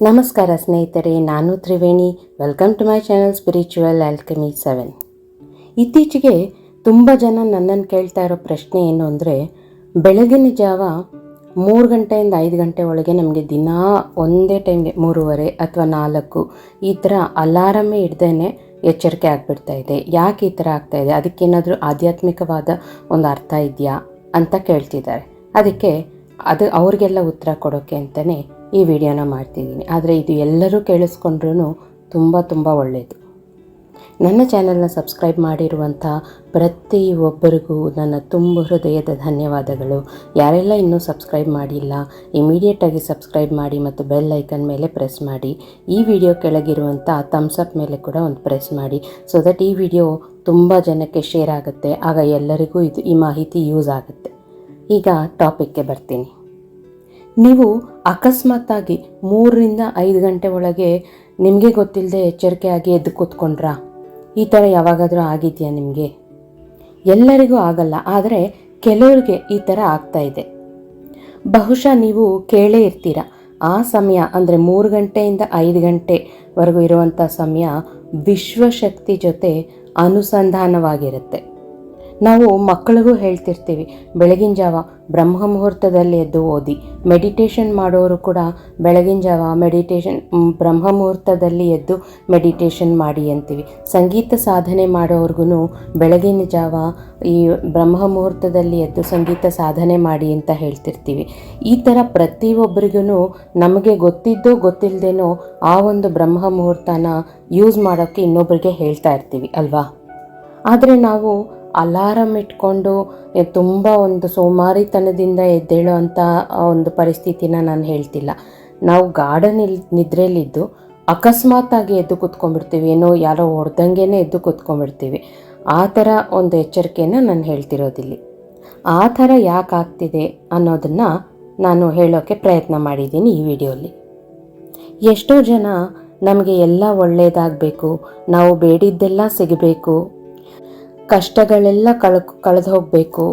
ನಮಸ್ಕಾರ ಸ್ನೇಹಿತರೆ, ನಾನು Triveni. Welcome to my channel spiritual alchemy seven ಇತ್ತೀಚೆಗೆ ತುಂಬ ಜನ ನನ್ನನ್ನು ಕೇಳ್ತಾ ಇರೋ ಪ್ರಶ್ನೆ ಏನು ಅಂದರೆ, ಬೆಳಗಿನ ಜಾವ ಮೂರು ಗಂಟೆಯಿಂದ ಐದು ಗಂಟೆ ಒಳಗೆ ನಮಗೆ ದಿನ ಒಂದೇ ಟೈಮ್ಗೆ ಮೂರುವರೆ ಅಥವಾ ನಾಲ್ಕು ಈ ಥರ ಅಲಾರಮೇ ಇಡ್ದೇ ಎಚ್ಚರಿಕೆ ಆಗಿಬಿಡ್ತಾ ಇದೆ. ಯಾಕೆ ಈ ಥರ ಆಗ್ತಾ ಇದೆ? ಅದಕ್ಕೇನಾದರೂ ಆಧ್ಯಾತ್ಮಿಕವಾದ ಒಂದು ಅರ್ಥ ಇದೆಯಾ ಅಂತ ಕೇಳ್ತಿದ್ದಾರೆ. ಅದಕ್ಕೆ ಅದು ಅವ್ರಿಗೆಲ್ಲ ಉತ್ತರ ಕೊಡೋಕ್ಕೆ ಅಂತಲೇ ಈ ವಿಡಿಯೋನ ಮಾಡ್ತಿದ್ದೀನಿ. ಆದರೆ ಇದು ಎಲ್ಲರೂ ಕೇಳಿಸ್ಕೊಂಡ್ರೂ ತುಂಬ ತುಂಬ ಒಳ್ಳೆಯದು ನನ್ನ ಚಾನಲ್ನ ಸಬ್ಸ್ಕ್ರೈಬ್ ಮಾಡಿರುವಂಥ ಪ್ರತಿ ಒಬ್ಬರಿಗೂ ನನ್ನ ತುಂಬ ಹೃದಯದ ಧನ್ಯವಾದಗಳು. ಯಾರೆಲ್ಲ ಇನ್ನೂ ಸಬ್ಸ್ಕ್ರೈಬ್ ಮಾಡಿಲ್ಲ ಇಮಿಡಿಯೇಟಾಗಿ ಸಬ್ಸ್ಕ್ರೈಬ್ ಮಾಡಿ ಮತ್ತು ಬೆಲ್ ಐಕನ್ ಮೇಲೆ ಪ್ರೆಸ್ ಮಾಡಿ, ಈ ವಿಡಿಯೋ ಕೆಳಗಿರುವಂಥ ಥಮ್ಸಪ್ ಮೇಲೆ ಕೂಡ ಒಂದು ಪ್ರೆಸ್ ಮಾಡಿ ಸೊ ದಟ್ ಈ ವಿಡಿಯೋ ತುಂಬ ಜನಕ್ಕೆ ಶೇರ್ ಆಗುತ್ತೆ, ಆಗ ಎಲ್ಲರಿಗೂ ಇದು ಈ ಮಾಹಿತಿ ಯೂಸ್ ಆಗುತ್ತೆ. ಈಗ ಟಾಪಿಕ್ಗೆ ಬರ್ತೀನಿ. ನೀವು ಅಕಸ್ಮಾತ್ತಾಗಿ ಮೂರರಿಂದ ಐದು ಗಂಟೆ ಒಳಗೆ ನಿಮಗೆ ಗೊತ್ತಿಲ್ಲದೆ ಎಚ್ಚರಿಕೆಯಾಗಿ ಎದ್ದು ಕೂತ್ಕೊಂಡ್ರಾ? ಈ ಥರ ಯಾವಾಗಾದರೂ ಆಗಿದೆಯಾ ನಿಮಗೆ? ಎಲ್ಲರಿಗೂ ಆಗಲ್ಲ, ಆದರೆ ಕೆಲವರಿಗೆ ಈ ಥರ ಆಗ್ತಾ ಇದೆ. ಬಹುಶಃ ನೀವು ಕೇಳೇ ಇರ್ತೀರ, ಆ ಸಮಯ ಅಂದರೆ ಮೂರು ಗಂಟೆಯಿಂದ ಐದು ಗಂಟೆವರೆಗೂ ಇರುವಂಥ ಸಮಯ ವಿಶ್ವಶಕ್ತಿ ಜೊತೆ ಅನುಸಂಧಾನವಾಗಿರುತ್ತೆ. ನಾವು ಮಕ್ಕಳಿಗೂ ಹೇಳ್ತಿರ್ತೀವಿ, ಬೆಳಗಿನ ಜಾವ ಬ್ರಹ್ಮ ಮುಹೂರ್ತದಲ್ಲಿ ಎದ್ದು ಓದಿ. ಮೆಡಿಟೇಷನ್ ಮಾಡೋರು ಕೂಡ ಬೆಳಗಿನ ಜಾವ ಮೆಡಿಟೇಷನ್ ಬ್ರಹ್ಮ ಮುಹೂರ್ತದಲ್ಲಿ ಎದ್ದು ಮೆಡಿಟೇಷನ್ ಮಾಡಿ ಅಂತೀವಿ. ಸಂಗೀತ ಸಾಧನೆ ಮಾಡೋರ್ಗು ಬೆಳಗಿನ ಜಾವ ಈ ಬ್ರಹ್ಮ ಮುಹೂರ್ತದಲ್ಲಿ ಎದ್ದು ಸಂಗೀತ ಸಾಧನೆ ಮಾಡಿ ಅಂತ ಹೇಳ್ತಿರ್ತೀವಿ. ಈ ಥರ ಪ್ರತಿಯೊಬ್ಬರಿಗೂ ನಮಗೆ ಗೊತ್ತಿದ್ದೋ ಗೊತ್ತಿಲ್ಲದೇನೋ ಆ ಒಂದು ಬ್ರಹ್ಮ ಮುಹೂರ್ತನ ಯೂಸ್ ಮಾಡೋಕ್ಕೆ ಇನ್ನೊಬ್ಬರಿಗೆ ಹೇಳ್ತಾ ಇರ್ತೀವಿ, ಅಲ್ವಾ? ಆದರೆ ನಾವು ಅಲಾರಮ್ ಇಟ್ಕೊಂಡು ತುಂಬ ಒಂದು ಸೋಮಾರಿತನದಿಂದ ಎದ್ದೇಳೋ ಅಂಥ ಒಂದು ಪರಿಸ್ಥಿತಿನ ನಾನು ಹೇಳ್ತಿಲ್ಲ. ನಾವು ಗಾರ್ಡನ್ ಇಲ್ಲಿ ನಿದ್ರೆಯಲ್ಲಿದ್ದು ಅಕಸ್ಮಾತಾಗಿ ಎದ್ದು ಕೂತ್ಕೊಂಡ್ಬಿಡ್ತೀವಿ. ಏನೋ ಯಾರೋ ಹೊಡೆದಂಗೆ ಎದ್ದು ಕೂತ್ಕೊಂಡ್ಬಿಡ್ತೀವಿ. ಆ ಥರ ಒಂದು ಎಚ್ಚರಿಕೆನ ನಾನು ಹೇಳ್ತಿರೋದಿಲ್ಲಿ. ಆ ಥರ ಯಾಕೆ ಆಗ್ತಿದೆ ಅನ್ನೋದನ್ನು ನಾನು ಹೇಳೋಕ್ಕೆ ಪ್ರಯತ್ನ ಮಾಡಿದ್ದೀನಿ ಈ ವಿಡಿಯೋಲಿ. ಎಷ್ಟೋ ಜನ ನಮಗೆ ಎಲ್ಲ ಒಳ್ಳೆಯದಾಗಬೇಕು ನಾವು ಬೇಡಿದ್ದೆಲ್ಲ ಸಿಗಬೇಕು ಕಷ್ಟಗಳೆಲ್ಲ ಕಳ, ಕಳೆದು ಹೋಗಬೇಕು.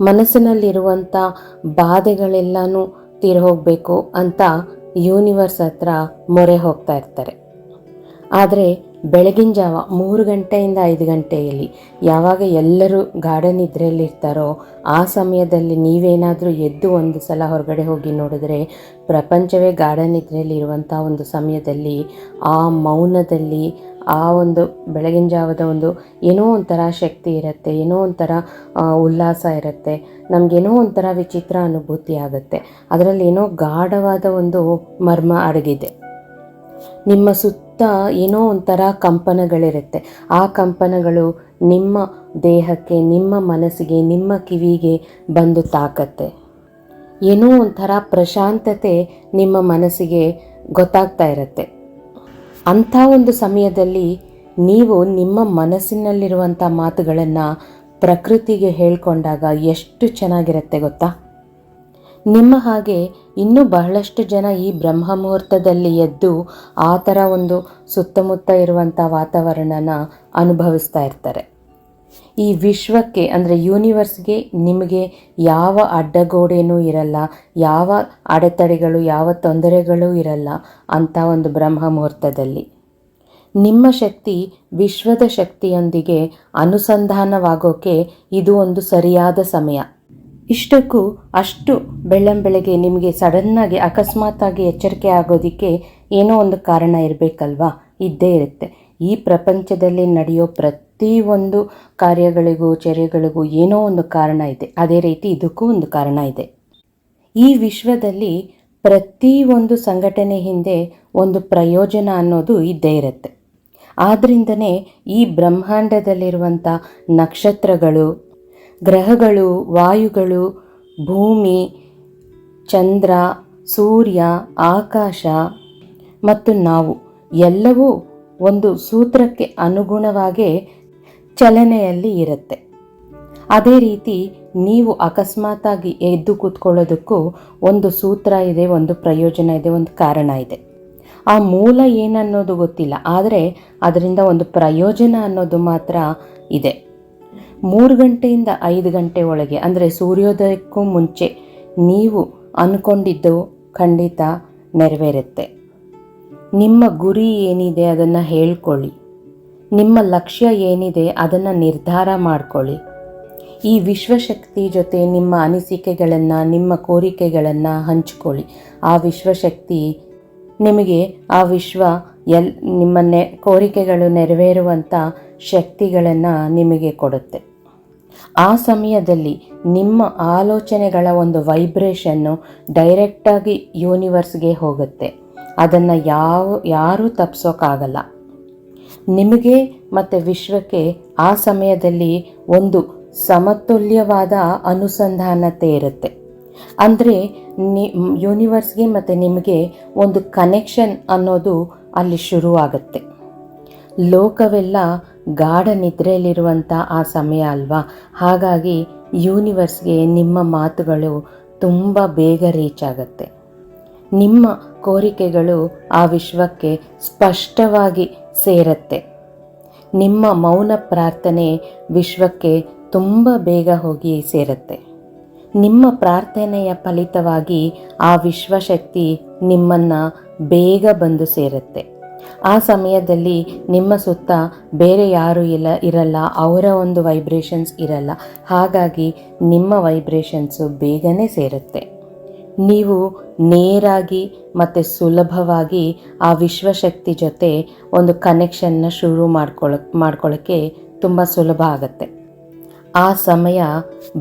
ಮನಸ್ಸಿನಲ್ಲಿರುವಂಥ ಬಾಧೆಗಳೆಲ್ಲನೂ ತೀರಿ ಹೋಗಬೇಕು ಅಂತ ಯೂನಿವರ್ಸ್ ಹತ್ರ ಮೊರೆ ಹೋಗ್ತಾ ಇರ್ತಾರೆ. ಆದರೆ ಬೆಳಗಿನ ಜಾವ ಮೂರು ಗಂಟೆಯಿಂದ ಐದು ಗಂಟೆಯಲ್ಲಿ ಯಾವಾಗ ಎಲ್ಲರೂ ಗಾರ್ಡನ್ ಇದ್ರಲ್ಲಿರ್ತಾರೋ ಆ ಸಮಯದಲ್ಲಿ ನೀವೇನಾದರೂ ಎದ್ದು ಒಂದು ಸಲ ಹೊರಗಡೆ ಹೋಗಿ ನೋಡಿದ್ರೆ ಪ್ರಪಂಚವೇ ಗಾರ್ಡನ್ ಇದ್ರಲ್ಲಿ ಇರುವಂಥ ಒಂದು ಸಮಯದಲ್ಲಿ ಆ ಮೌನದಲ್ಲಿ ಆ ಒಂದು ಬೆಳಗಿನ ಜಾವದ ಒಂದು ಏನೋ ಒಂಥರ ಶಕ್ತಿ ಇರುತ್ತೆ, ಏನೋ ಒಂಥರ ಉಲ್ಲಾಸ ಇರುತ್ತೆ ನಮಗೇನೋ ಒಂಥರ ವಿಚಿತ್ರ ಅನುಭೂತಿ ಆಗುತ್ತೆ. ಅದರಲ್ಲಿ ಏನೋ ಗಾಢವಾದ ಒಂದು ಮರ್ಮ ಅಡಗಿದೆ. ನಿಮ್ಮ ಸುತ್ತ ಏನೋ ಒಂಥರ ಕಂಪನಗಳಿರುತ್ತೆ. ಆ ಕಂಪನಗಳು ನಿಮ್ಮ ದೇಹಕ್ಕೆ, ನಿಮ್ಮ ಮನಸ್ಸಿಗೆ, ನಿಮ್ಮ ಕಿವಿಗೆ ಬಂದು ತಾಕತ್ತೆ. ಏನೋ ಒಂಥರ ಪ್ರಶಾಂತತೆ ನಿಮ್ಮ ಮನಸ್ಸಿಗೆ ಗೊತ್ತಾಗ್ತಾ ಇರುತ್ತೆ. ಅಂಥ ಒಂದು ಸಮಯದಲ್ಲಿ ನೀವು ನಿಮ್ಮ ಮನಸ್ಸಿನಲ್ಲಿರುವಂಥ ಮಾತುಗಳನ್ನು ಪ್ರಕೃತಿಗೆ ಹೇಳ್ಕೊಂಡಾಗ ಎಷ್ಟು ಚೆನ್ನಾಗಿರುತ್ತೆ ಗೊತ್ತಾ? ನಿಮ್ಮ ಹಾಗೆ ಇನ್ನೂ ಬಹಳಷ್ಟು ಜನ ಈ ಬ್ರಹ್ಮ ಮುಹೂರ್ತದಲ್ಲಿ ಎದ್ದು ಆ ಥರ ಒಂದು ಸುತ್ತಮುತ್ತ ಇರುವಂಥ ವಾತಾವರಣನ ಅನುಭವಿಸ್ತಾ ಇರ್ತಾರೆ. ಈ ವಿಶ್ವಕ್ಕೆ, ಅಂದರೆ ಯೂನಿವರ್ಸ್ಗೆ ನಿಮಗೆ ಯಾವ ಅಡ್ಡಗೋಡೆನೂ ಇರಲ್ಲ, ಯಾವ ಅಡೆತಡೆಗಳು, ಯಾವ ತೊಂದರೆಗಳು ಇರಲ್ಲ ಅಂಥ ಒಂದು ಬ್ರಹ್ಮ ಮುಹೂರ್ತದಲ್ಲಿ ನಿಮ್ಮ ಶಕ್ತಿ ವಿಶ್ವದ ಶಕ್ತಿಯೊಂದಿಗೆ ಅನುಸಂಧಾನವಾಗೋಕೆ ಇದು ಒಂದು ಸರಿಯಾದ ಸಮಯ. ಇಷ್ಟಕ್ಕೂ ಅಷ್ಟು ಬೆಳ್ಳಂಬೆಳಗ್ಗೆ ನಿಮಗೆ ಸಡನ್ನಾಗಿ ಅಕಸ್ಮಾತಾಗಿ ಎಚ್ಚರಿಕೆ ಆಗೋದಕ್ಕೆ ಏನೋ ಒಂದು ಕಾರಣ ಇರಬೇಕಲ್ವಾ? ಇದ್ದೇ ಇರುತ್ತೆ. ಈ ಪ್ರಪಂಚದಲ್ಲಿ ನಡೆಯೋ ಪ್ರತಿಯೊಂದು ಕಾರ್ಯಗಳಿಗೂ, ಚರ್ಯಗಳಿಗೂ ಏನೋ ಒಂದು ಕಾರಣ ಇದೆ. ಅದೇ ರೀತಿ ಇದಕ್ಕೂ ಒಂದು ಕಾರಣ ಇದೆ. ಈ ವಿಶ್ವದಲ್ಲಿ ಪ್ರತಿಯೊಂದು ಸಂಘಟನೆ ಹಿಂದೆ ಒಂದು ಪ್ರಯೋಜನ ಅನ್ನೋದು ಇದ್ದೇ ಇರುತ್ತೆ. ಆದ್ದರಿಂದನೇ ಈ ಬ್ರಹ್ಮಾಂಡದಲ್ಲಿರುವಂಥ ನಕ್ಷತ್ರಗಳು, ಗ್ರಹಗಳು, ವಾಯುಗಳು, ಭೂಮಿ, ಚಂದ್ರ, ಸೂರ್ಯ, ಆಕಾಶ ಮತ್ತು ನಾವು ಎಲ್ಲವೂ ಒಂದು ಸೂತ್ರಕ್ಕೆ ಅನುಗುಣವಾಗಿ ಚಲನೆಯಲ್ಲಿ ಇರುತ್ತೆ. ಅದೇ ರೀತಿ ನೀವು ಅಕಸ್ಮಾತಾಗಿ ಎದ್ದು ಕೂತ್ಕೊಳ್ಳೋದಕ್ಕೂ ಒಂದು ಸೂತ್ರ ಇದೆ, ಒಂದು ಪ್ರಯೋಜನ ಇದೆ, ಒಂದು ಕಾರಣ ಇದೆ. ಆ ಮೂಲ ಏನನ್ನೋದು ಗೊತ್ತಿಲ್ಲ, ಆದರೆ ಅದರಿಂದ ಒಂದು ಪ್ರಯೋಜನ ಅನ್ನೋದು ಮಾತ್ರ ಇದೆ. ಮೂರು ಗಂಟೆಯಿಂದ ಐದು ಗಂಟೆ ಒಳಗೆ, ಅಂದರೆ ಸೂರ್ಯೋದಯಕ್ಕೂ ಮುಂಚೆ, ನೀವು ಅಂದ್ಕೊಂಡಿದ್ದು ಖಂಡಿತ ನೆರವೇರುತ್ತೆ. ನಿಮ್ಮ ಗುರಿ ಏನಿದೆ ಅದನ್ನು ಹೇಳ್ಕೊಳ್ಳಿ. ನಿಮ್ಮ ಲಕ್ಷ್ಯ ಏನಿದೆ ಅದನ್ನು ನಿರ್ಧಾರ ಮಾಡಿಕೊಳ್ಳಿ. ಈ ವಿಶ್ವಶಕ್ತಿ ಜೊತೆ ನಿಮ್ಮ ಅನಿಸಿಕೆಗಳನ್ನು, ನಿಮ್ಮ ಕೋರಿಕೆಗಳನ್ನು ಹಂಚ್ಕೊಳ್ಳಿ. ಆ ವಿಶ್ವಶಕ್ತಿ ನಿಮಗೆ, ಆ ವಿಶ್ವ ಎಲ್, ನಿಮ್ಮ ನೆ, ಕೋರಿಕೆಗಳು ನೆರವೇರುವಂಥ ಶಕ್ತಿಗಳನ್ನು ನಿಮಗೆ ಕೊಡುತ್ತೆ. ಆ ಸಮಯದಲ್ಲಿ ನಿಮ್ಮ ಆಲೋಚನೆಗಳ ಒಂದು ವೈಬ್ರೇಷನ್ನು ಡೈರೆಕ್ಟಾಗಿ ಯೂನಿವರ್ಸ್ಗೆ ಹೋಗುತ್ತೆ. ಅದನ್ನು ಯಾವ, ಯಾರೂ ತಪ್ಪಿಸೋಕ್ಕಾಗಲ್ಲ ನಿಮಗೆ ಮತ್ತು ವಿಶ್ವಕ್ಕೆ ಆ ಸಮಯದಲ್ಲಿ ಒಂದು ಸಮತುಲ್ಯವಾದ ಅನುಸಂಧಾನತೆ ಇರುತ್ತೆ ಅಂದರೆ ನಿ, ಯೂನಿವರ್ಸ್ಗೆ ಮತ್ತು ನಿಮಗೆ ಒಂದು ಕನೆಕ್ಷನ್ ಅನ್ನೋದು ಅಲ್ಲಿ ಶುರುವಾಗುತ್ತೆ. ಲೋಕವೆಲ್ಲ ಗಾಢ ನಿದ್ರೆಯಲ್ಲಿರುವಂಥ ಆ ಸಮಯ ಅಲ್ವಾ? ಹಾಗಾಗಿ ಯೂನಿವರ್ಸ್ಗೆ ನಿಮ್ಮ ಮಾತುಗಳು ತುಂಬ ಬೇಗ ರೀಚ್ ಆಗುತ್ತೆ. ನಿಮ್ಮ ಕೋರಿಕೆಗಳು ಆ ವಿಶ್ವಕ್ಕೆ ಸ್ಪಷ್ಟವಾಗಿ ಸೇರತ್ತೆ. ನಿಮ್ಮ ಮೌನ ಪ್ರಾರ್ಥನೆ ವಿಶ್ವಕ್ಕೆ ತುಂಬ ಬೇಗ ಹೋಗಿ ಸೇರುತ್ತೆ. ನಿಮ್ಮ ಪ್ರಾರ್ಥನೆಯ ಫಲಿತವಾಗಿ ಆ ವಿಶ್ವಶಕ್ತಿ ನಿಮ್ಮನ್ನು ಬೇಗ ಬಂದು ಸೇರುತ್ತೆ. ಆ ಸಮಯದಲ್ಲಿ ನಿಮ್ಮ ಸುತ್ತ ಬೇರೆ ಯಾರೂ ಇಲ್ಲ, ಇರಲ್ಲ, ಅವರ ಒಂದು ವೈಬ್ರೇಷನ್ಸ್ ಇರಲ್ಲ. ಹಾಗಾಗಿ ನಿಮ್ಮ ವೈಬ್ರೇಷನ್ಸು ಬೇಗನೆ ಸೇರುತ್ತೆ. ನೀವು ನೇರಾಗಿ ಮತ್ತು ಸುಲಭವಾಗಿ ಆ ವಿಶ್ವಶಕ್ತಿ ಜೊತೆ ಒಂದು ಕನೆಕ್ಷನ್ನ ಶುರು ಮಾಡ್ಕೊಳ ಮಾಡ್ಕೊಳ್ಳೋಕ್ಕೆ ತುಂಬ ಸುಲಭ ಆಗುತ್ತೆ. ಆ ಸಮಯ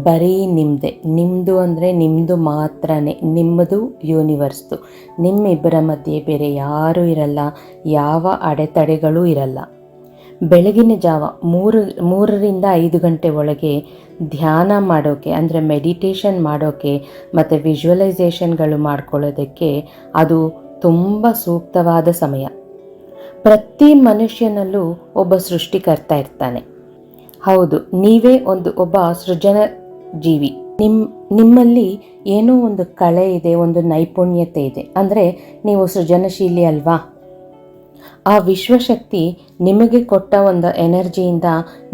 ಬರೀ ನಿಮ್ಮದೇ ನಿಮ್ಮದು ಅಂದರೆ ನಿಮ್ಮದು ಮಾತ್ರನೇ. ನಿಮ್ಮದು ಯೂನಿವರ್ಸ್ದು ನಿಮ್ಮಿಬ್ಬರ ಮಧ್ಯೆ ಬೇರೆ ಯಾರೂ ಇರಲ್ಲ. ಯಾವ ಅಡೆತಡೆಗಳೂ ಇರಲ್ಲ. ಬೆಳಗಿನ ಜಾವ ಮೂರು, ಮೂರರಿಂದ ಐದು ಗಂಟೆ ಒಳಗೆ ಧ್ಯಾನ ಮಾಡೋಕ್ಕೆ ಅಂದರೆ ಮೆಡಿಟೇಷನ್ ಮಾಡೋಕ್ಕೆ ಮತ್ತು ವಿಜುವಲೈಸೇಷನ್ಗಳು ಮಾಡ್ಕೊಳ್ಳೋದಕ್ಕೆ ಅದು ತುಂಬ ಸೂಕ್ತವಾದ ಸಮಯ. ಪ್ರತಿ ಮನುಷ್ಯನಲ್ಲೂ ಒಬ್ಬ ಸೃಷ್ಟಿಕರ್ತ ಇರ್ತಾನೆ. ಹೌದು, ನೀವೇ ಒಂದು ಒಬ್ಬ ಸೃಜನ ಜೀವಿ ನಿಮ್ಮ ನಿಮ್ಮಲ್ಲಿ ಏನೋ ಒಂದು ಕಳೆ ಇದೆ, ಒಂದು ನೈಪುಣ್ಯತೆ ಇದೆ. ಅಂದರೆ ನೀವು ಸೃಜನಶೀಲಿ ಅಲ್ವಾ? ಆ ವಿಶ್ವಶಕ್ತಿ ನಿಮಗೆ ಕೊಟ್ಟ ಒಂದು ಎನರ್ಜಿಯಿಂದ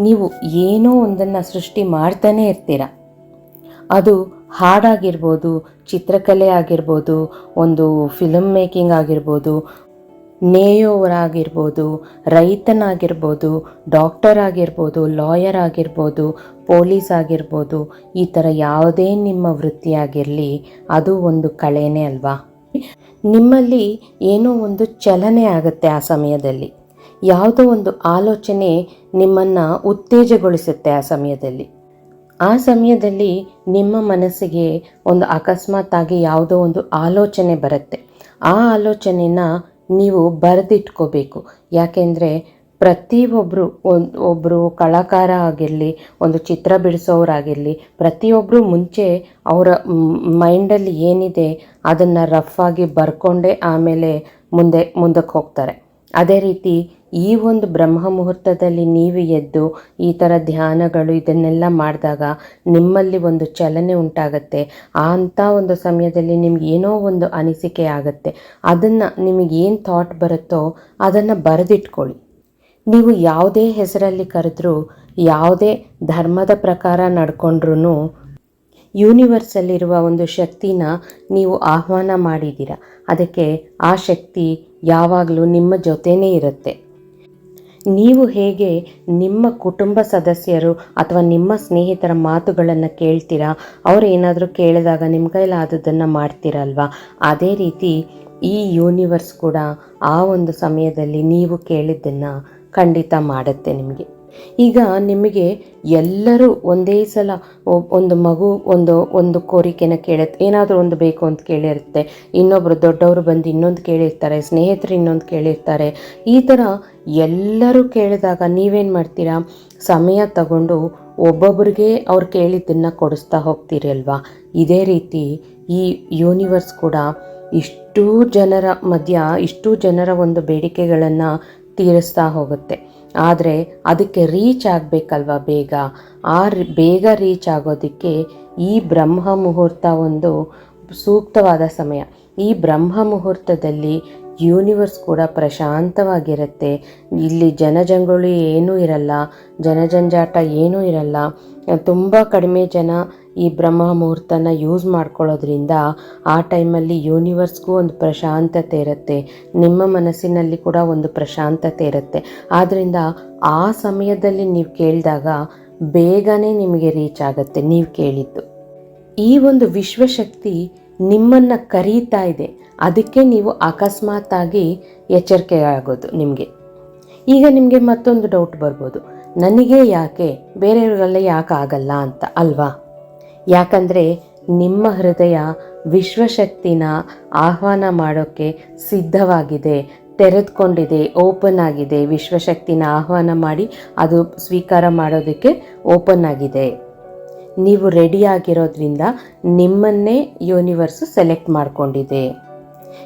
ನೀವು ಏನೋ ಒಂದನ್ನು ಸೃಷ್ಟಿ ಮಾಡ್ತಾನೆ ಇರ್ತೀರ. ಅದು ಹಾಡಾಗಿರ್ಬೋದು, ಚಿತ್ರಕಲೆ ಆಗಿರ್ಬೋದು, ಒಂದು ಫಿಲಮ್ ಮೇಕಿಂಗ್ ಆಗಿರ್ಬೋದು ನೇಯೋವರಾಗಿರ್ಬೋದು ರೈತನಾಗಿರ್ಬೋದು ಡಾಕ್ಟರ್ ಆಗಿರ್ಬೋದು ಲಾಯರ್ ಆಗಿರ್ಬೋದು ಪೊಲೀಸ್ ಆಗಿರ್ಬೋದು, ಈ ಥರ ಯಾವುದೇ ನಿಮ್ಮ ವೃತ್ತಿಯಾಗಿರಲಿ, ಅದು ಒಂದು ಕಳೆನೇ ಅಲ್ವಾ? ನಿಮ್ಮಲ್ಲಿ ಏನೋ ಒಂದು ಚಲನೆ ಆಗುತ್ತೆ ಆ ಸಮಯದಲ್ಲಿ. ಯಾವುದೋ ಒಂದು ಆಲೋಚನೆ ನಿಮ್ಮನ್ನು ಉತ್ತೇಜಗೊಳಿಸುತ್ತೆ ಆ ಸಮಯದಲ್ಲಿ. ಆ ಸಮಯದಲ್ಲಿ ನಿಮ್ಮ ಮನಸ್ಸಿಗೆ ಒಂದು ಅಕಸ್ಮಾತ್ತಾಗಿ ಯಾವುದೋ ಒಂದು ಆಲೋಚನೆ ಬರುತ್ತೆ. ಆ ಆಲೋಚನೆನ ನೀವು ಬರೆದಿಟ್ಕೋಬೇಕು. ಯಾಕೆಂದರೆ ಪ್ರತಿಯೊಬ್ಬರು ಒಂದು ಒಬ್ಬರು ಕಲಾಕಾರ ಆಗಿರಲಿ, ಒಂದು ಚಿತ್ರ ಬಿಡಿಸೋರಾಗಿರಲಿ ಪ್ರತಿಯೊಬ್ಬರು ಮುಂಚೆ ಅವರ ಮೈಂಡಲ್ಲಿ ಏನಿದೆ ಅದನ್ನು ರಫ್ ಆಗಿ ಬರ್ಕೊಂಡೇ ಆಮೇಲೆ ಮುಂದೆ ಮುಂದಕ್ಕೆ ಹೋಗ್ತಾರೆ. ಅದೇ ರೀತಿ ಈ ಒಂದು ಬ್ರಹ್ಮ ಮುಹೂರ್ತದಲ್ಲಿ ನೀವು ಎದ್ದು ಈ ಥರ ಧ್ಯಾನಗಳು ಇದನ್ನೆಲ್ಲ ಮಾಡಿದಾಗ ನಿಮ್ಮಲ್ಲಿ ಒಂದು ಚಲನೆ ಉಂಟಾಗತ್ತೆ. ಅಂಥ ಒಂದು ಸಮಯದಲ್ಲಿ ನಿಮ್ಗೆ ಏನೋ ಒಂದು ಅನಿಸಿಕೆ ಆಗುತ್ತೆ. ಅದನ್ನು ನಿಮಗೇನು ಥಾಟ್ ಬರುತ್ತೋ ಅದನ್ನು ಬರೆದಿಟ್ಕೊಳ್ಳಿ. ನೀವು ಯಾವುದೇ ಹೆಸರಲ್ಲಿ ಕರೆದ್ರೂ ಯಾವುದೇ ಧರ್ಮದ ಪ್ರಕಾರ ನಡ್ಕೊಂಡ್ರೂ ಯೂನಿವರ್ಸಲ್ಲಿರುವ ಒಂದು ಶಕ್ತಿನ ನೀವು ಆಹ್ವಾನ ಮಾಡಿದ್ದೀರ? ಅದಕ್ಕೆ ಆ ಶಕ್ತಿ ಯಾವಾಗಲೂ ನಿಮ್ಮ ಜೊತೆನೇ ಇರುತ್ತೆ. ನೀವು ಹೇಗೆ ನಿಮ್ಮ ಕುಟುಂಬ ಸದಸ್ಯರು ಅಥವಾ ನಿಮ್ಮ ಸ್ನೇಹಿತರ ಮಾತುಗಳನ್ನು ಕೇಳ್ತೀರಾ? ಅವ್ರು ಏನಾದರೂ ಕೇಳಿದಾಗ ನಿಮ್ಮ ಕೈಲಾದದ್ದನ್ನು ಮಾಡ್ತೀರಲ್ವಾ ಅದೇ ರೀತಿ ಈ ಯೂನಿವರ್ಸ್ ಕೂಡ ಆ ಒಂದು ಸಮಯದಲ್ಲಿ ನೀವು ಕೇಳಿದ್ದನ್ನು ಖಂಡಿತ ಮಾಡುತ್ತೆ ನಿಮಗೆ. ಈಗ ನಿಮಗೆ ಎಲ್ಲರೂ ಒಂದೇ ಸಲ ಒಂದು ಮಗು ಒಂದು ಒಂದು ಕೋರಿಕೆನ ಕೇಳುತ್ತೆ. ಏನಾದರೂ ಒಂದು ಬೇಕು ಅಂತ ಕೇಳಿರುತ್ತೆ. ಇನ್ನೊಬ್ಬರು ದೊಡ್ಡವರು ಬಂದು ಇನ್ನೊಂದು ಕೇಳಿರ್ತಾರೆ, ಸ್ನೇಹಿತರು ಇನ್ನೊಂದು ಕೇಳಿರ್ತಾರೆ. ಈ ಥರ ಎಲ್ಲರೂ ಕೇಳಿದಾಗ ನೀವೇನು ಮಾಡ್ತೀರಾ? ಸಮಯ ತಗೊಂಡು ಒಬ್ಬೊಬ್ರಿಗೆ ಅವ್ರು ಕೇಳಿದ್ದನ್ನು ಕೊಡಿಸ್ತಾ ಹೋಗ್ತೀರಿ ಅಲ್ವಾ? ಇದೇ ರೀತಿ ಈ ಯೂನಿವರ್ಸ್ ಕೂಡ ಇಷ್ಟು ಜನರ ಮಧ್ಯ ಇಷ್ಟು ಜನರ ಒಂದು ಬೇಡಿಕೆಗಳನ್ನು ತೀರಿಸ್ತಾ ಹೋಗುತ್ತೆ. ಆದರೆ ಅದಕ್ಕೆ ರೀಚ್ ಆಗಬೇಕಲ್ವ ಬೇಗ? ಆ ಬೇಗ ರೀಚ್ ಆಗೋದಕ್ಕೆ ಈ ಬ್ರಹ್ಮ ಮುಹೂರ್ತ ಒಂದು ಸೂಕ್ತವಾದ ಸಮಯ. ಈ ಬ್ರಹ್ಮ ಮುಹೂರ್ತದಲ್ಲಿ ಯೂನಿವರ್ಸ್ ಕೂಡ ಪ್ರಶಾಂತವಾಗಿರುತ್ತೆ. ಇಲ್ಲಿ ಜನಜಂಗುಳಿ ಏನೂ ಇರಲ್ಲ, ಜನಜಂಜಾಟ ಏನೂ ಇರಲ್ಲ. ತುಂಬ ಕಡಿಮೆ ಜನ ಈ ಬ್ರಹ್ಮ ಮುಹೂರ್ತನ ಯೂಸ್ ಮಾಡ್ಕೊಳ್ಳೋದ್ರಿಂದ ಆ ಟೈಮಲ್ಲಿ ಯೂನಿವರ್ಸ್ಗೂ ಒಂದು ಪ್ರಶಾಂತತೆ ಇರುತ್ತೆ. ನಿಮ್ಮ ಮನಸ್ಸಿನಲ್ಲಿ ಕೂಡ ಒಂದು ಪ್ರಶಾಂತತೆ ಇರುತ್ತೆ. ಆದ್ದರಿಂದ ಆ ಸಮಯದಲ್ಲಿ ನೀವು ಕೇಳಿದಾಗ ಬೇಗನೆ ನಿಮಗೆ ರೀಚ್ ಆಗುತ್ತೆ, ನೀವು ಕೇಳಿದ್ದು. ಈ ಒಂದು ವಿಶ್ವಶಕ್ತಿ ನಿಮ್ಮನ್ನು ಕರೀತಾ ಇದೆ. ಅದಕ್ಕೆ ನೀವು ಅಕಸ್ಮಾತಾಗಿ ಎಚ್ಚರಿಕೆ ಆಗೋದು ನಿಮಗೆ. ಈಗ ನಿಮಗೆ ಮತ್ತೊಂದು ಡೌಟ್ ಬರ್ಬೋದು. ನನಗೆ ಯಾಕೆ, ಬೇರೆಯವ್ರಿಗೆಲ್ಲ ಯಾಕೆ ಆಗಲ್ಲ ಅಂತ ಅಲ್ವಾ? ಯಾಕಂದರೆ ನಿಮ್ಮ ಹೃದಯ ವಿಶ್ವಶಕ್ತಿನ ಆಹ್ವಾನ ಮಾಡೋಕ್ಕೆ ಸಿದ್ಧವಾಗಿದೆ, ತೆರೆದುಕೊಂಡಿದೆ ಓಪನ್ ಆಗಿದೆ. ವಿಶ್ವಶಕ್ತಿನ ಆಹ್ವಾನ ಮಾಡಿ ಅದು ಸ್ವೀಕಾರ ಮಾಡೋದಕ್ಕೆ ಓಪನ್ ಆಗಿದೆ. ನೀವು ರೆಡಿ ಆಗಿರೋದ್ರಿಂದ ನಿಮ್ಮನ್ನೇ ಯೂನಿವರ್ಸು ಸೆಲೆಕ್ಟ್ ಮಾಡಿಕೊಂಡಿದೆ.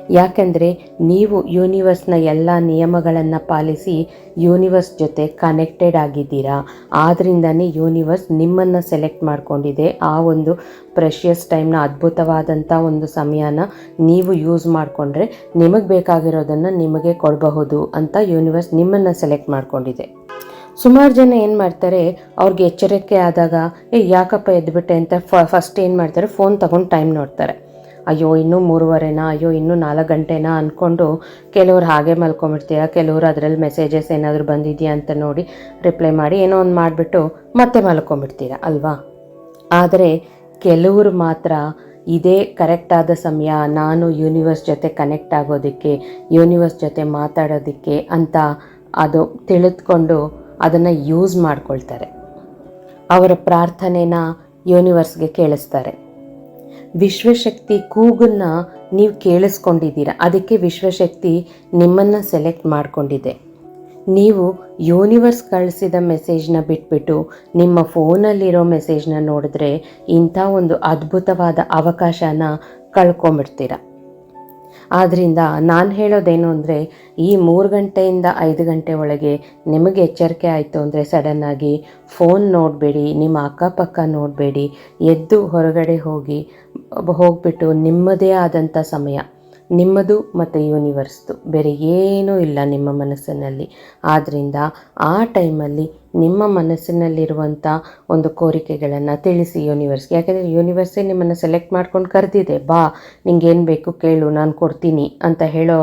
ಯಾಕೆಂದರೆ ನೀವು ಯೂನಿವರ್ಸ್ನ ಎಲ್ಲ ನಿಯಮಗಳನ್ನು ಪಾಲಿಸಿ ಯೂನಿವರ್ಸ್ ಜೊತೆ ಕನೆಕ್ಟೆಡ್ ಆಗಿದ್ದೀರಾ. ಆದ್ದರಿಂದನೇ ಯೂನಿವರ್ಸ್ ನಿಮ್ಮನ್ನು ಸೆಲೆಕ್ಟ್ ಮಾಡಿಕೊಂಡಿದೆ. ಆ ಒಂದು ಪ್ರೆಷಿಯಸ್ ಟೈಮ್ನ ಅದ್ಭುತವಾದಂಥ ಒಂದು ಸಮಯನ ನೀವು ಯೂಸ್ ಮಾಡಿಕೊಂಡ್ರೆ ನಿಮಗೆ ಬೇಕಾಗಿರೋದನ್ನು ನಿಮಗೆ ಕೊಡಬಹುದು ಅಂತ ಯೂನಿವರ್ಸ್ ನಿಮ್ಮನ್ನು ಸೆಲೆಕ್ಟ್ ಮಾಡಿಕೊಂಡಿದೆ. ಸುಮಾರು ಜನ ಏನು ಮಾಡ್ತಾರೆ, ಅವ್ರಿಗೆ ಎಚ್ಚರಿಕೆ ಆದಾಗ, ಏ, ಯಾಕಪ್ಪ ಎದ್ಬಿಟ್ಟೆ? ಅಂತ ಫಸ್ಟ್ ಏನು ಮಾಡ್ತಾರೆ ಫೋನ್ ತಗೊಂಡು ಟೈಮ್ ನೋಡ್ತಾರೆ. ಅಯ್ಯೋ, ಇನ್ನೂ ಮೂರುವರೆನಾ? ಅಯ್ಯೋ, ಇನ್ನೂ ನಾಲ್ಕು ಗಂಟೆನಾ? ಅಂದ್ಕೊಂಡು ಕೆಲವ್ರು ಹಾಗೆ ಮಲ್ಕೊಂಬಿಡ್ತೀರಾ? ಕೆಲವರು ಅದರಲ್ಲಿ ಮೆಸೇಜಸ್ ಏನಾದರೂ ಬಂದಿದೆಯಾ ಅಂತ ನೋಡಿ ರಿಪ್ಲೈ ಮಾಡಿ ಏನೋ ಒಂದು ಮಾಡಿಬಿಟ್ಟು ಮತ್ತೆ ಮಲ್ಕೊಂಬಿಡ್ತೀರ, ಅಲ್ವಾ? ಆದರೆ ಕೆಲವರು ಮಾತ್ರ ಇದೇ ಕರೆಕ್ಟಾದ ಸಮಯ ನಾನು ಯೂನಿವರ್ಸ್ ಜೊತೆ ಕನೆಕ್ಟ್ ಆಗೋದಕ್ಕೆ ಯೂನಿವರ್ಸ್ ಜೊತೆ ಮಾತಾಡೋದಕ್ಕೆ ಅಂತ ಅದು ತಿಳಿದುಕೊಂಡು ಅದನ್ನು ಯೂಸ್ ಮಾಡ್ಕೊಳ್ತಾರೆ. ಅವರ ಪ್ರಾರ್ಥನೆನ ಯೂನಿವರ್ಸ್ಗೆ ಕೇಳಿಸ್ತಾರೆ. ವಿಶ್ವಶಕ್ತಿ ಕೂಗನ್ನ ನೀವು ಕೇಳಿಸ್ಕೊಂಡಿದ್ದೀರ? ಅದಕ್ಕೆ ವಿಶ್ವಶಕ್ತಿ ನಿಮ್ಮನ್ನು ಸೆಲೆಕ್ಟ್ ಮಾಡಿಕೊಂಡಿದೆ. ನೀವು ಯೂನಿವರ್ಸ್ ಕಳಿಸಿದ ಮೆಸೇಜ್ನ ಬಿಟ್ಬಿಟ್ಟು ನಿಮ್ಮ ಫೋನಲ್ಲಿರೋ ಮೆಸೇಜ್ನ ನೋಡಿದ್ರೆ ಇಂಥ ಒಂದು ಅದ್ಭುತವಾದ ಅವಕಾಶನ ಕಳ್ಕೊಂಬಿಡ್ತೀರ ಆದ್ದರಿಂದ ನಾನು ಹೇಳೋದೇನು ಅಂದರೆ, ಈ ಮೂರು ಗಂಟೆಯಿಂದ ಐದು ಗಂಟೆ ಒಳಗೆ ನಿಮಗೆ ಎಚ್ಚರಿಕೆ ಆಯಿತು ಅಂದರೆ ಸಡನ್ನಾಗಿ ಫೋನ್ ನೋಡಬೇಡಿ, ನಿಮ್ಮ ಅಕ್ಕಪಕ್ಕ ನೋಡಬೇಡಿ, ಎದ್ದು ಹೊರಗಡೆ ಹೋಗಿ ಹೋಗ್ಬಿಟ್ಟು ನಿಮ್ಮದೇ ಆದಂಥ ಸಮಯ, ನಿಮ್ಮದು ಮತ್ತು ಯೂನಿವರ್ಸ್ದು ಬೇರೆ ಏನೂ ಇಲ್ಲ ನಿಮ್ಮ ಮನಸ್ಸಿನಲ್ಲಿ. ಆದ್ದರಿಂದ ಆ ಟೈಮಲ್ಲಿ ನಿಮ್ಮ ಮನಸ್ಸಿನಲ್ಲಿರುವಂಥ ಒಂದು ಕೋರಿಕೆಗಳನ್ನು ತಿಳಿಸಿ ಯೂನಿವರ್ಸ್ಗೆ ಯಾಕೆಂದರೆ ಯೂನಿವರ್ಸೇ ನಿಮ್ಮನ್ನು ಸೆಲೆಕ್ಟ್ ಮಾಡ್ಕೊಂಡು ಕರೆದಿದೆ. ಬಾ, ನಿಂಗೇನು ಬೇಕು ಕೇಳು, ನಾನು ಕೊಡ್ತೀನಿ ಅಂತ ಹೇಳೋ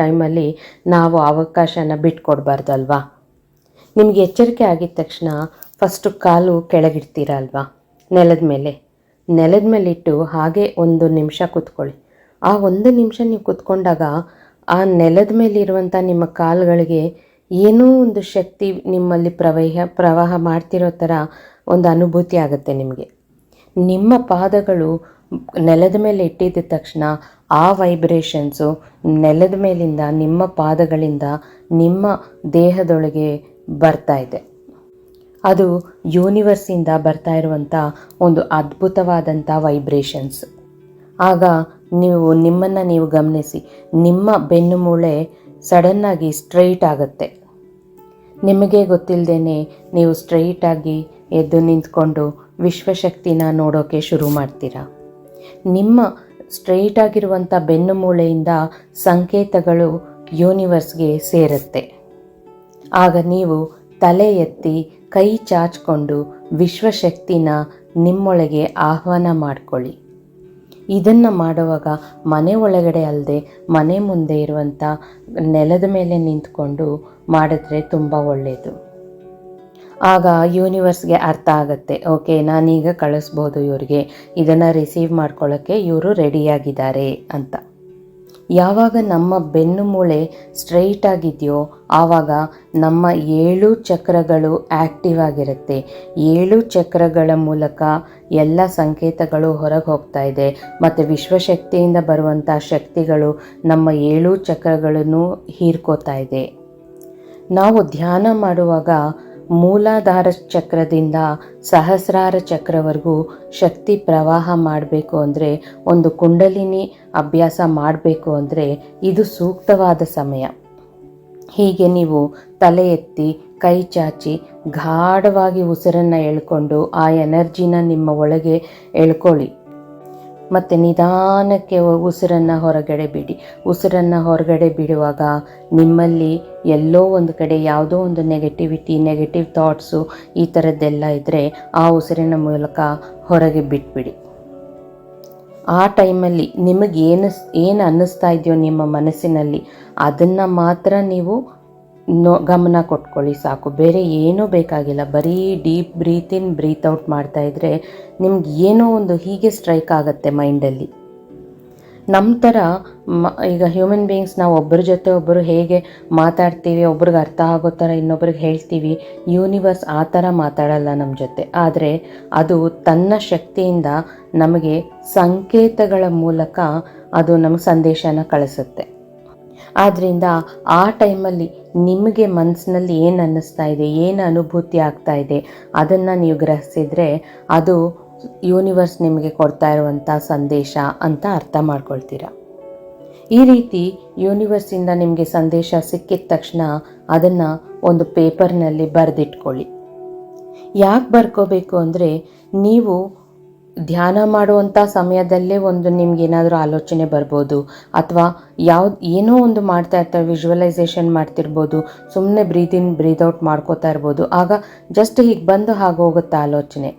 ಟೈಮಲ್ಲಿ ನಾವು ಅವಕಾಶನ ಬಿಟ್ಕೊಡ್ಬಾರ್ದಲ್ವಾ? ನಿಮಗೆ ಎಚ್ಚರಿಕೆ ಆಗಿದ ತಕ್ಷಣ ಫಸ್ಟು ಕಾಲು ಕೆಳಗಿಡ್ತೀರಲ್ವಾ ನೆಲದ ಮೇಲೆ. ನೆಲದ ಮೇಲಿಟ್ಟು ಹಾಗೆ ಒಂದು ನಿಮಿಷ ಕೂತ್ಕೊಳ್ಳಿ. ಆ ಒಂದು ನಿಮಿಷ ನೀವು ಕೂತ್ಕೊಂಡಾಗ ಆ ನೆಲದ ಮೇಲಿರುವಂಥ ನಿಮ್ಮ ಕಾಲುಗಳಿಗೆ ಏನೋ ಒಂದು ಶಕ್ತಿ ನಿಮ್ಮಲ್ಲಿ ಪ್ರವಹ, ಪ್ರವಾಹ ಮಾಡ್ತಿರೋ ಥರ ಒಂದು ಅನುಭೂತಿ ಆಗುತ್ತೆ ನಿಮಗೆ. ನಿಮ್ಮ ಪಾದಗಳು ನೆಲದ ಮೇಲೆ ಇಟ್ಟಿದ್ದ ತಕ್ಷಣ ಆ ವೈಬ್ರೇಷನ್ಸು ನೆಲದ ಮೇಲಿಂದ ನಿಮ್ಮ ಪಾದಗಳಿಂದ ನಿಮ್ಮ ದೇಹದೊಳಗೆ ಬರ್ತಾ ಇದೆ. ಅದು ಯೂನಿವರ್ಸಿಂದ ಬರ್ತಾ ಇರುವಂಥ ಒಂದು ಅದ್ಭುತವಾದಂಥ ವೈಬ್ರೇಷನ್ಸ್ ಆಗ ನೀವು ನಿಮ್ಮನ್ನು ನೀವು ಗಮನಿಸಿ, ನಿಮ್ಮ ಬೆನ್ನು ಮೂಳೆ ಸಡನ್ನಾಗಿ ಸ್ಟ್ರೈಟ್ ಆಗುತ್ತೆ. ನಿಮಗೆ ಗೊತ್ತಿಲ್ಲದೇ ನೀವು ಸ್ಟ್ರೈಟಾಗಿ ಎದ್ದು ನಿಂತ್ಕೊಂಡು ವಿಶ್ವಶಕ್ತಿನ ನೋಡೋಕ್ಕೆ ಶುರು ಮಾಡ್ತೀರಾ? ನಿಮ್ಮ ಸ್ಟ್ರೈಟ್ ಆಗಿರುವಂಥ ಬೆನ್ನು ಮೂಳೆಯಿಂದ ಸಂಕೇತಗಳು ಯೂನಿವರ್ಸ್ಗೆ ಸೇರುತ್ತೆ. ಆಗ ನೀವು ತಲೆ ಎತ್ತಿ ಕೈ ಚಾಚ್ಕೊಂಡು ವಿಶ್ವಶಕ್ತಿನ ನಿಮ್ಮೊಳಗೆ ಆಹ್ವಾನ ಮಾಡಿಕೊಳ್ಳಿ. ಇದನ್ನು ಮಾಡುವಾಗ ಮನೆ ಒಳಗಡೆ ಅಲ್ಲದೆ ಮನೆ ಮುಂದೆ ಇರುವಂಥ ನೆಲದ ಮೇಲೆ ನಿಂತ್ಕೊಂಡು ಮಾಡಿದ್ರೆ ತುಂಬ ಒಳ್ಳೆಯದು ಆಗ ಯೂನಿವರ್ಸ್ಗೆ ಅರ್ಥ ಆಗುತ್ತೆ. ಓಕೆ ನಾನೀಗ ಕಳಿಸ್ಬೋದು ಇವ್ರಿಗೆ. ಇದನ್ನು ರಿಸೀವ್ ಮಾಡ್ಕೊಳ್ಳೋಕ್ಕೆ ಇವರು ರೆಡಿಯಾಗಿದ್ದಾರೆ ಅಂತ. ಯಾವಾಗ ನಮ್ಮ ಬೆನ್ನು ಮೂಳೆ ಸ್ಟ್ರೈಟ್ ಆಗಿದೆಯೋ ಆವಾಗ ನಮ್ಮ ಏಳು ಚಕ್ರಗಳು ಆ್ಯಕ್ಟಿವ್ ಆಗಿರುತ್ತೆ. ಏಳು ಚಕ್ರಗಳ ಮೂಲಕ ಎಲ್ಲ ಸಂಕೇತಗಳು ಹೊರಗೆ ಹೋಗ್ತಾ ಇದೆ. ಮತ್ತು ವಿಶ್ವಶಕ್ತಿಯಿಂದ ಬರುವಂಥ ಶಕ್ತಿಗಳು ನಮ್ಮ ಏಳು ಚಕ್ರಗಳನ್ನು ಹೀರ್ಕೋತಾ ಇದೆ. ನಾವು ಧ್ಯಾನ ಮಾಡುವಾಗ ಮೂಲಾಧಾರ ಚಕ್ರದಿಂದ ಸಹಸ್ರಾರ ಚಕ್ರವರೆಗೂ ಶಕ್ತಿ ಪ್ರವಾಹ ಮಾಡಬೇಕು ಅಂದರೆ, ಒಂದು ಕುಂಡಲಿನಿ ಅಭ್ಯಾಸ ಮಾಡಬೇಕು ಅಂದರೆ ಇದು ಸೂಕ್ತವಾದ ಸಮಯ. ಹೀಗೆ ನೀವು ತಲೆ ಎತ್ತಿ, ಕೈ ಚಾಚಿ, ಗಾಢವಾಗಿ ಉಸಿರನ್ನು ಎಳ್ಕೊಂಡು ಆ ಎನರ್ಜಿನ ನಿಮ್ಮ ಒಳಗೆ ಎಳ್ಕೊಳ್ಳಿ. ಮತ್ತು ನಿಧಾನಕ್ಕೆ ಉಸಿರನ್ನು ಹೊರಗಡೆ ಬಿಡಿ. ಉಸಿರನ್ನು ಹೊರಗಡೆ ಬಿಡುವಾಗ ನಿಮ್ಮಲ್ಲಿ ಎಲ್ಲೋ ಒಂದು ಕಡೆ ಯಾವುದೋ ಒಂದು ನೆಗೆಟಿವಿಟಿ ನೆಗೆಟಿವ್ ಥಾಟ್ಸು ಈ ಥರದ್ದೆಲ್ಲ ಇದ್ದರೆ ಆ ಉಸಿರಿನ ಮೂಲಕ ಹೊರಗೆ ಬಿಟ್ಬಿಡಿ. ಆ ಟೈಮಲ್ಲಿ ನಿಮಗೆ ಏನು ಏನು ಅನ್ನಿಸ್ತಾ ಇದೆಯೋ ನಿಮ್ಮ ಮನಸ್ಸಿನಲ್ಲಿ, ಅದನ್ನು ಮಾತ್ರ ನೀವು ನೋ, ಗಮನ ಕೊಟ್ಕೊಳ್ಳಿ ಸಾಕು. ಬೇರೆ ಏನೂ ಬೇಕಾಗಿಲ್ಲ. ಬರೀ deep breath in, breath out ಮಾಡ್ತಾ ಇದ್ದರೆ ನಿಮ್ಗೆ ಏನೋ ಒಂದು ಹೀಗೆ ಸ್ಟ್ರೈಕ್ ಆಗುತ್ತೆ ಮೈಂಡಲ್ಲಿ. ನಮ್ಮ ಥರ ಮ, ಈಗ ಹ್ಯೂಮನ್ ಬೀಯಿಂಗ್ಸ್ ನಾವು ಒಬ್ಬರ ಜೊತೆ ಒಬ್ಬರು ಹೇಗೆ ಮಾತಾಡ್ತೀವಿ, ಒಬ್ರಿಗೆ ಅರ್ಥ ಆಗೋ ಥರ ಇನ್ನೊಬ್ರಿಗೆ ಹೇಳ್ತೀವಿ, ಯೂನಿವರ್ಸ್ ಆ ಥರ ಮಾತಾಡಲ್ಲ ನಮ್ಮ ಜೊತೆ. ಆದರೆ ಅದು ತನ್ನ ಶಕ್ತಿಯಿಂದ ನಮಗೆ ಸಂಕೇತಗಳ ಮೂಲಕ ಅದು ನಮಗೆ ಸಂದೇಶನ ಕಳಿಸುತ್ತೆ. ಆದ್ದರಿಂದ ಆ ಟೈಮಲ್ಲಿ ನಿಮಗೆ ಮನಸ್ಸಿನಲ್ಲಿ ಏನು ಅನ್ನಿಸ್ತಾ ಇದೆ, ಏನು ಅನುಭೂತಿ ಆಗ್ತಾ ಇದೆ, ಅದನ್ನು ನೀವು ಗ್ರಹಿಸಿದರೆ ಅದು ಯೂನಿವರ್ಸ್ ನಿಮಗೆ ಕೊಡ್ತಾ ಇರುವಂಥ ಸಂದೇಶ ಅಂತ ಅರ್ಥ ಮಾಡ್ಕೊಳ್ತೀರ? ಈ ರೀತಿ ಯೂನಿವರ್ಸಿಂದ ನಿಮಗೆ ಸಂದೇಶ ಸಿಕ್ಕಿದ ತಕ್ಷಣ ಅದನ್ನು ಒಂದು ಪೇಪರ್ನಲ್ಲಿ ಬರೆದಿಟ್ಕೊಳ್ಳಿ. ಯಾಕೆ ಬರ್ಕೋಬೇಕು ಅಂದರೆ ನೀವು ಧ್ಯಾನ ಮಾಡುವಂಥ ಸಮಯದಲ್ಲೇ ಒಂದು ನಿಮ್ಗೆ ಏನಾದರೂ ಆಲೋಚನೆ ಬರ್ಬೋದು ಅಥವಾ ಯಾವ್ದು ಏನೋ ಒಂದು ಮಾಡ್ತಾ ಇರ್ತಾರೆ ವಿಜುವಲೈಸೇಷನ್ ಮಾಡ್ತಿರ್ಬೋದು ಸುಮ್ಮನೆ ಬ್ರೀತ್ ಇನ್ ಬ್ರೀತ್ ಔಟ್ ಮಾಡ್ಕೋತಾ ಇರ್ಬೋದು. ಆಗ ಜಸ್ಟ್ ಹೀಗೆ ಬಂದು ಹಾಗೆ ಹೋಗುತ್ತೆ ಆಲೋಚನೆ.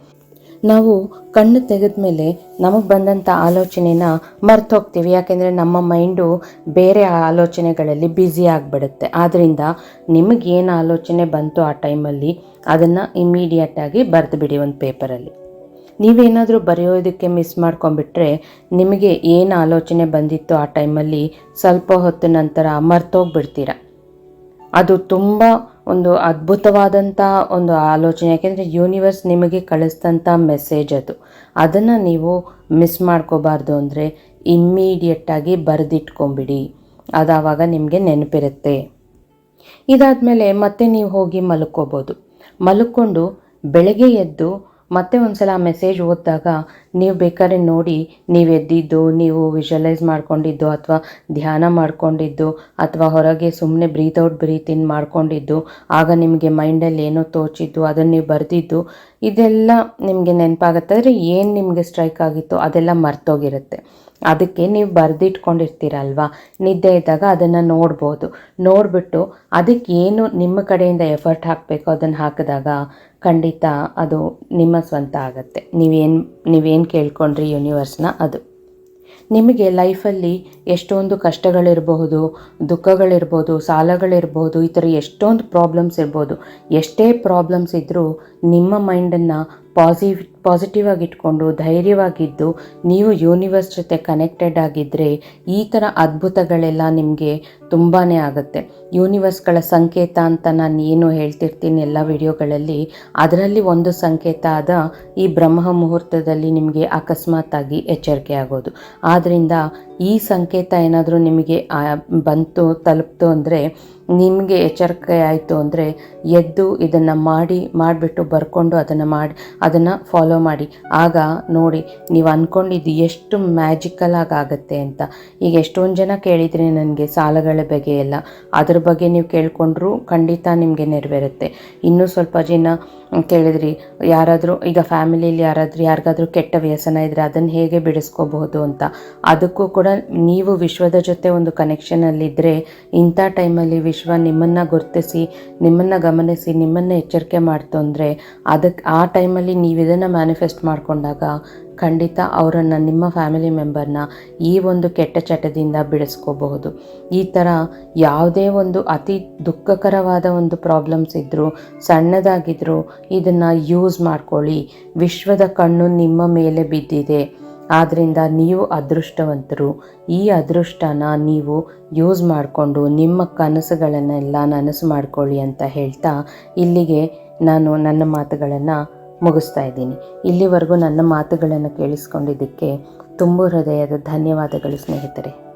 ನಾವು ಕಣ್ಣು ತೆಗೆದ ಮೇಲೆ ನಮಗೆ ಬಂದಂಥ ಆಲೋಚನೆನ ಮರ್ತು ಹೋಗ್ತೀವಿ. ಯಾಕೆಂದರೆ ನಮ್ಮ ಮೈಂಡು ಬೇರೆ ಆಲೋಚನೆಗಳಲ್ಲಿ ಬ್ಯುಸಿ ಆಗಿಬಿಡುತ್ತೆ. ಆದ್ದರಿಂದ ನಿಮಗೇನು ಆಲೋಚನೆ ಬಂತು ಆ ಟೈಮಲ್ಲಿ ಅದನ್ನು ಇಮ್ಮಿಡಿಯೇಟಾಗಿ ಬರೆದು ಬಿಡಿ ಒಂದು ಪೇಪರಲ್ಲಿ ನೀವೇನಾದರೂ ಬರೆಯೋದಕ್ಕೆ ಮಿಸ್ ಮಾಡ್ಕೊಂಬಿಟ್ರೆ ನಿಮಗೆ ಏನು ಆಲೋಚನೆ ಬಂದಿತ್ತು ಆ ಟೈಮಲ್ಲಿ ಸ್ವಲ್ಪ ಹೊತ್ತು ನಂತರ ಮರ್ತೋಗ್ಬಿಡ್ತೀರ? ಅದು ತುಂಬ ಒಂದು ಅದ್ಭುತವಾದಂಥ ಒಂದು ಆಲೋಚನೆ, ಯಾಕೆಂದರೆ ಯೂನಿವರ್ಸ್ ನಿಮಗೆ ಕಳಿಸಿದಂಥ ಮೆಸೇಜ್ ಅದು. ಅದನ್ನು ನೀವು ಮಿಸ್ ಮಾಡ್ಕೋಬಾರ್ದು ಅಂದರೆ ಇಮ್ಮಿಡಿಯೇಟಾಗಿ ಬರೆದಿಟ್ಕೊಂಬಿಡಿ ಅದಾವಾಗ ನಿಮಗೆ ನೆನಪಿರುತ್ತೆ. ಇದಾದಮೇಲೆ ಮತ್ತೆ ನೀವು ಹೋಗಿ ಮಲ್ಕೋಬೋದು. ಮಲ್ಕೊಂಡು ಬೆಳಗ್ಗೆ ಎದ್ದು ಮತ್ತೆ ಒಂದ್ಸಲ ಆ ಮೆಸೇಜ್ ಓದಿದಾಗ ನೀವು ಬೇಕಾದ್ರೆ ನೋಡಿ, ನೀವು ಎದ್ದಿದ್ದು, ನೀವು ವಿಜುವಲೈಸ್ ಮಾಡ್ಕೊಂಡಿದ್ದು ಅಥವಾ ಧ್ಯಾನ ಮಾಡ್ಕೊಂಡಿದ್ದು ಅಥವಾ ಹೊರಗೆ ಸುಮ್ಮನೆ ಬ್ರೀತ್ ಔಟ್ ಬ್ರೀತ್ ಇನ್ ಮಾಡ್ಕೊಂಡಿದ್ದು, ಆಗ ನಿಮಗೆ ಮೈಂಡಲ್ಲಿ ಏನೋ ತೋಚಿದ್ದು, ಅದನ್ನು ನೀವು ಬರೆದಿದ್ದು, ಇದೆಲ್ಲ ನಿಮಗೆ ನೆನಪಾಗತ್ತೆ. ಆದರೆ ಏನು ನಿಮಗೆ ಸ್ಟ್ರೈಕ್ ಆಗಿತ್ತು ಅದೆಲ್ಲ ಮರ್ತೋಗಿರುತ್ತೆ. ಅದಕ್ಕೆ ನೀವು ಬರೆದಿಟ್ಕೊಂಡಿರ್ತೀರಲ್ವ? ನಿದ್ದೆ ಇದ್ದಾಗ ಅದನ್ನು ನೋಡ್ಬೋದು. ನೋಡಿಬಿಟ್ಟು ಅದಕ್ಕೆ ಏನು ನಿಮ್ಮ ಕಡೆಯಿಂದ ಎಫರ್ಟ್ ಹಾಕಬೇಕು ಅದನ್ನು ಹಾಕಿದಾಗ ಖಂಡಿತ ಅದು ನಿಮ್ಮ ಸ್ವಂತ ಆಗುತ್ತೆ. ನೀವೇನು ನೀವೇನು ಕೇಳ್ಕೊಂಡ್ರಿ ಯೂನಿವರ್ಸ್ನ ಅದು. ನಿಮಗೆ ಲೈಫಲ್ಲಿ ಎಷ್ಟೊಂದು ಕಷ್ಟಗಳಿರಬಹುದು, ದುಃಖಗಳಿರ್ಬೋದು, ಸಾಲಗಳಿರ್ಬೋದು, ಈ ಥರ ಎಷ್ಟೊಂದು ಪ್ರಾಬ್ಲಮ್ಸ್ ಇರ್ಬೋದು, ಎಷ್ಟೇ ಪ್ರಾಬ್ಲಮ್ಸ್ ಇದ್ದರೂ ನಿಮ್ಮ ಮೈಂಡನ್ನು ಪಾಸಿವ್ ಪಾಸಿಟಿವ್ ಆಗಿಟ್ಕೊಂಡು ಧೈರ್ಯವಾಗಿದ್ದು ನೀವು ಯೂನಿವರ್ಸ್ ಜೊತೆ ಕನೆಕ್ಟೆಡ್ ಆಗಿದ್ದರೆ ಈ ಥರ ಅದ್ಭುತಗಳೆಲ್ಲ ನಿಮಗೆ ತುಂಬಾ ಆಗುತ್ತೆ. ಯೂನಿವರ್ಸ್ಗಳ ಸಂಕೇತ ಅಂತ ನಾನು ಏನು ಹೇಳ್ತಿರ್ತೀನಿ ಎಲ್ಲ ವಿಡಿಯೋಗಳಲ್ಲಿ, ಅದರಲ್ಲಿ ಒಂದು ಸಂಕೇತ ಆದ ಈ ಬ್ರಹ್ಮ ಮುಹೂರ್ತದಲ್ಲಿ ನಿಮಗೆ ಅಕಸ್ಮಾತ್ತಾಗಿ ಎಚ್ಚರಿಕೆ ಆಗೋದು. ಆದ್ದರಿಂದ ಈ ಸಂಕೇತ ಏನಾದರೂ ನಿಮಗೆ ಬಂತು, ತಲುಪ್ತು ಅಂದರೆ ನಿಮಗೆ ಎಚ್ಚರಿಕೆ ಆಯಿತು ಅಂದರೆ ಎದ್ದು ಇದನ್ನು ಮಾಡಿ, ಮಾಡಿಬಿಟ್ಟು ಬರ್ಕೊಂಡು ಅದನ್ನು ಮಾಡಿ, ಅದನ್ನು ಫಾಲೋ ಮಾಡಿ. ಆಗ ನೋಡಿ, ನೀವು ಅಂದ್ಕೊಂಡಿದ್ದು ಎಷ್ಟು ಮ್ಯಾಜಿಕಲ್ ಆಗಿ ಆಗುತ್ತೆ ಅಂತ. ಈಗ ಎಷ್ಟೊಂದು ಜನ ಕೇಳಿದ್ರೆ ನನಗೆ ಸಾಲಗಳ ಬಗ್ಗೆ ಎಲ್ಲ ಅದ್ರ ಬಗ್ಗೆ ನೀವು ಕೇಳಿಕೊಂಡ್ರೂ ಖಂಡಿತ ನಿಮಗೆ ನೆರವೇರುತ್ತೆ. ಇನ್ನೂ ಸ್ವಲ್ಪ ಜನ ಕೇಳಿದ್ರಿ, ಯಾರಾದರೂ ಈಗ ಫ್ಯಾಮಿಲಿಯಲ್ಲಿ ಯಾರಾದರೂ ಯಾರಿಗಾದರೂ ಕೆಟ್ಟ ವ್ಯಸನ ಇದ್ದರೆ ಅದನ್ನು ಹೇಗೆ ಬಿಡಿಸ್ಕೋಬಹುದು ಅಂತ. ಅದಕ್ಕೂ ಕೂಡ ನೀವು ವಿಶ್ವದ ಜೊತೆ ಒಂದು ಕನೆಕ್ಷನಲ್ಲಿದ್ದರೆ ಇಂಥ ಟೈಮಲ್ಲಿ ವಿಶ್ವ ನಿಮ್ಮನ್ನು ಗುರುತಿಸಿ, ನಿಮ್ಮನ್ನು ಗಮನಿಸಿ, ನಿಮ್ಮನ್ನು ಎಚ್ಚರಿಕೆ ಮಾಡ್ತು ಅಂದರೆ ಅದಕ್ಕೆ ಆ ಟೈಮಲ್ಲಿ ನೀವು ಇದನ್ನು ಮ್ಯಾನಿಫೆಸ್ಟ್ ಮಾಡಿಕೊಂಡಾಗ ಖಂಡಿತ ಅವರನ್ನು ನಿಮ್ಮ ಫ್ಯಾಮಿಲಿ ಮೆಂಬರ್ನ ಈ ಒಂದು ಕೆಟ್ಟ ಚಟದಿಂದ ಬಿಡಿಸ್ಕೋಬಹುದು. ಈ ಥರ ಯಾವುದೇ ಒಂದು ಅತಿ ದುಃಖಕರವಾದ ಒಂದು ಪ್ರಾಬ್ಲಮ್ಸ್ ಇದ್ದರೂ ಸಣ್ಣದಾಗಿದ್ದರೂ ಇದನ್ನು ಯೂಸ್ ಮಾಡ್ಕೊಳ್ಳಿ. ವಿಶ್ವದ ಕಣ್ಣು ನಿಮ್ಮ ಮೇಲೆ ಬಿದ್ದಿದೆ. ಆದ್ದರಿಂದ ನೀವು ಅದೃಷ್ಟವಂತರು. ಈ ಅದೃಷ್ಟನ ನೀವು ಯೂಸ್ ಮಾಡಿಕೊಂಡು ನಿಮ್ಮ ಕನಸುಗಳನ್ನೆಲ್ಲ ನನಸು ಮಾಡ್ಕೊಳ್ಳಿ ಅಂತ ಹೇಳ್ತಾ ಇಲ್ಲಿಗೆ ನಾನು ನನ್ನ ಮಾತುಗಳನ್ನು ಮುಗಿಸ್ತಾ ಇದ್ದೀನಿ. ಇಲ್ಲಿವರೆಗೂ ನನ್ನ ಮಾತುಗಳನ್ನು ಕೇಳಿಸ್ಕೊಂಡಿದ್ದಕ್ಕೆ ತುಂಬ ಹೃದಯದ ಧನ್ಯವಾದಗಳು ಸ್ನೇಹಿತರೆ.